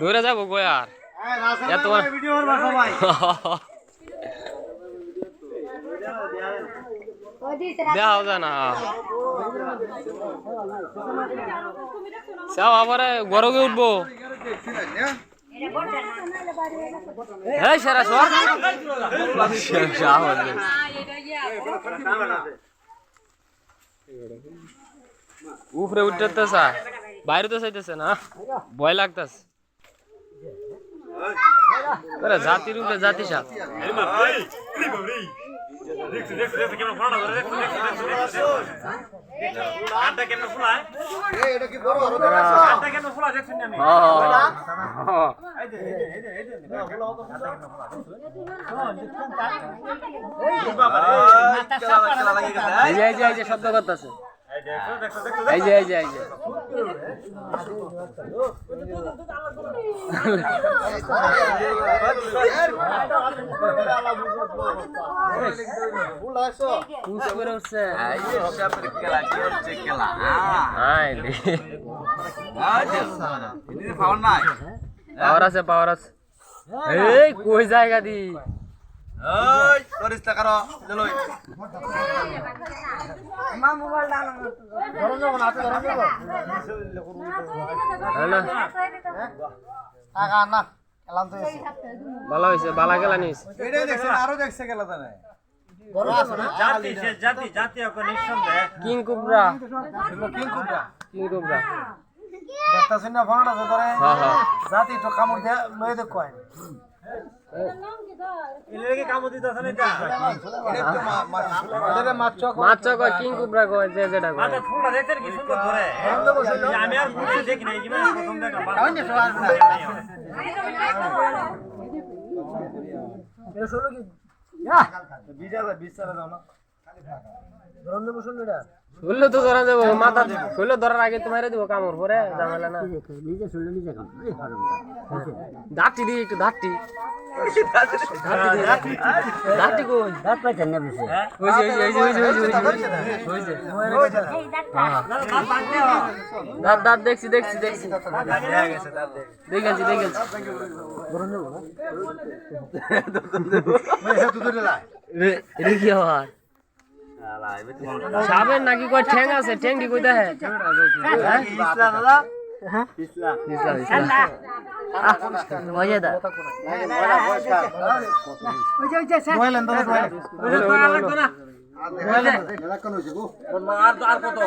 ধরে যাব কই আর। এত বড়- ভিডিও করবা সবাই দেওয়া যায় না চাও আবার গরগে উঠবো। উপরে উঠতেছে বাইরে তো চাইতেছে না? ভয় লাগতেছে। আরে জাতির উপরে জাতি সাপ এই যে এই যে এই যে শব্দ করতেছে এই যে এই যে করে হ্যালো। ভালো হয়েছে বালা গেলা নিস আরও দেখছে গেল তানে জাতি সে জাতি জাতি নিঃসন্দেহে। King Kubra. King Kubra. King Kubra. দেখতাছেন না ফোনটা ধরে। হ্যাঁ হ্যাঁ। জাতি তো কামড় দিয়ে লই দে কয় মাছ চক মাছ কয় কিং কুবরা কয় যে যেটা কয়। কি ধরে? আমি আর দেখি না এই জীবনে প্রথম দেখলাম বিজালে বিছারে দাও না রন্ধ বসুন এটা। শুনলে তো ধরা দেবো মাথা শুনলে ধরার আগে তো মারে দেবো কামড় পরে ঝামেলা না। দাঁতটি দিই একটু দাঁতটি দাঁত পাইছেন না বেশি ওই যে ওই যে ওই যে ওই যে ওই যে ওই যে ওই যে দাঁত দাঁত দেখছি দেখছি দেখছি দেখেছি দেখেছি রে রে কি হওয়ার সাবের নাকি কয় ঠ্যাং আছে ঠ্যাংটি কই দেখে মজা দোয়ালেন আর আর কত?